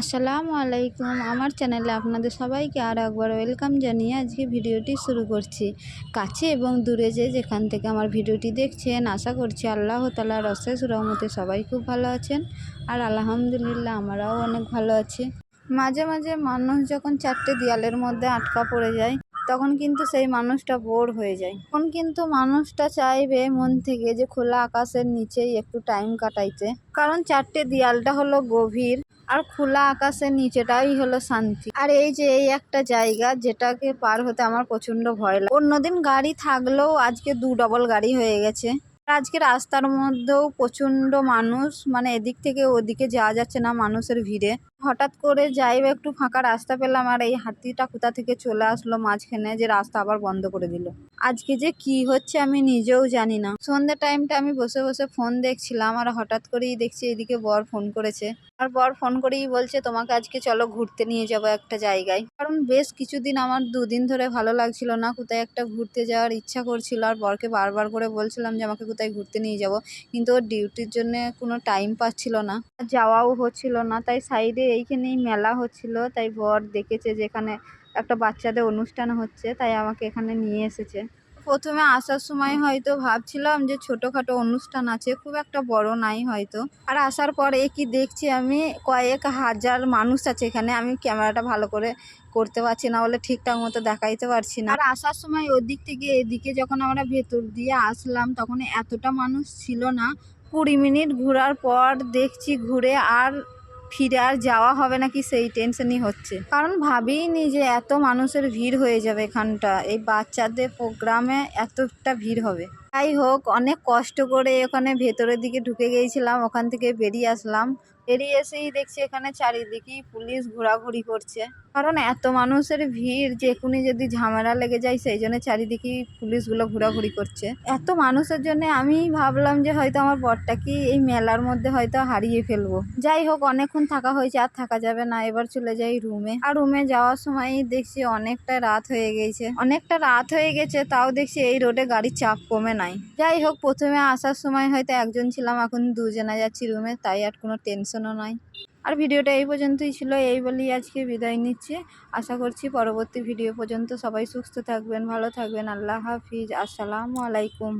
আসসালামু আলাইকুম। আমার চ্যানেলে আপনাদের সবাইকে আর একবার ওয়েলকাম জানিয়ে আজকে ভিডিওটি শুরু করছি। কাছে এবং দূরে যে যেখান থেকে আমার ভিডিওটি দেখছেন, আশা করছি আল্লাহ তালার অশেষ রহমতে সবাই খুব ভালো আছেন আর আলহামদুলিল্লাহ আমরাও অনেক ভালো আছি। মাঝে মাঝে মানুষ যখন চারটে দেয়ালের মধ্যে আটকা পড়ে যায়, তখন কিন্তু সেই মানুষটা বোর হয়ে যায়। তখন কিন্তু মানুষটা চাইবে মন থেকে যে খোলা আকাশের নিচেই একটু টাইম কাটাইতে। কারণ চারটে দেয়ালটা হলো গভীর। আর খোলা আকাশের নিচেটাই হলো শান্তি। আর এই যে এই একটা জায়গা যেটাকে পার হতে আমার প্রচণ্ড ভয় লাগে। অন্যদিন গাড়ি থাকলেও আজকে দু ডবল গাড়ি হয়ে গেছে। আজকে রাস্তার মধ্যেও প্রচণ্ড মানুষ মানে এদিক থেকে ওদিকে যাওয়া যাচ্ছে না মানুষের ভিড়ে। হঠাৎ করে যাই বা একটু ফাঁকা রাস্তা পেলাম আর এই হাতিটা কোথা থেকে চলে আসলো মাঝখানে যে রাস্তা আবার বন্ধ করে দিল। আজকে যে কি হচ্ছে আমি নিজেও জানি না। সন্ধ্যে টাইমটা আমি বসে বসে ফোন দেখছিলাম আর হঠাৎ করেই দেখছি এদিকে বর ফোন করেছে। আর বর ফোন করেই বলছে, তোমাকে আজকে চলো ঘুরতে নিয়ে যাব একটা জায়গায়। কারণ বেশ কিছুদিন আমার দুদিন ধরে ভালো লাগছিল না, কোথায় একটা ঘুরতে যাওয়ার ইচ্ছা করছিল। আর বরকে বারবার করে বলছিলাম যে, আমাকে কোথায় ঘুরতে নিয়ে যাব। কিন্তু ওর ডিউটির জন্য কোনো টাইম পাচ্ছিল না। যাওয়াও হচ্ছিল না। তাই সাইডে এইখানেই মেলা হচ্ছিল। তাই বর দেখেছে যেখানে একটা বাচ্চাদের অনুষ্ঠান হচ্ছে। তাই আমাকে এখানে নিয়ে এসেছে। প্রথমে আসার সময় হয়তো ভাবছিলাম যে ছোটোখাটো অনুষ্ঠান আছে, খুব একটা বড় নাই হয়তো। আর আসার পরে কি দেখছি আমি, কয়েক হাজার মানুষ আছে এখানে, আমি ক্যামেরাটা ভালো করে করতে পারছি না বলে ঠিকঠাক মতো দেখাইতে পারছি না। আর আসার সময় ওদিক থেকে এদিকে যখন আমরা ভেতর দিয়ে আসলাম, তখন এতটা মানুষ ছিল না। কুড়ি মিনিট ঘোরার পর দেখছি ঘুরে আর ফিরে আর যাওয়া হবে নাকি সেই টেনশনই হচ্ছে। কারণ ভাবিনি যে এত মানুষের ভিড় হয়ে যাবে এখানটা। এই বাচ্চাদের প্রোগ্রামে এতটা ভিড় হবে। যাই হোক, অনেক কষ্ট করে ওখানে ভেতরের দিকে ঢুকে গিয়েছিলাম, ওখান থেকে বেরিয়ে আসলাম। বেরিয়ে এসেই দেখছি এখানে চারিদিকেই পুলিশ ঘোরাঘুরি করছে। কারণ এত মানুষের ভিড়, যে এখনই যদি ঝামেলা লেগে যায়, সেই জন্য চারিদিকেই পুলিশগুলো ঘোরাঘুরি করছে। এত মানুষের জন্য আমি ভাবলাম যে হয়তো আমার বরটা কি এই মেলার মধ্যে হয়তো হারিয়ে ফেলব। যাই হোক, অনেকক্ষণ থাকা হয়েছে, আর থাকা যাবে না। এবার চলে যাই রুমে। আর রুমে যাওয়ার সময় দেখছি অনেকটা রাত হয়ে গেছে। অনেকটা রাত হয়ে গেছে, তাও দেখছি এই রোডে গাড়ির চাপ কমে নাই। যাই হোক, প্রথমে আসার সময় হয়তো একজন ছিলাম, এখন দুজনে যাচ্ছি রুমে, তাই আর কোনো টেনশনও নয়। আর ভিডিওটা এই পর্যন্তই ছিল, এই বলেই আজকে বিদায় নিচ্ছে। আশা করছি পরবর্তী ভিডিও পর্যন্ত সবাই সুস্থ থাকবেন, ভালো থাকবেন। আল্লাহ হাফিজ, আসসালামু আলাইকুম।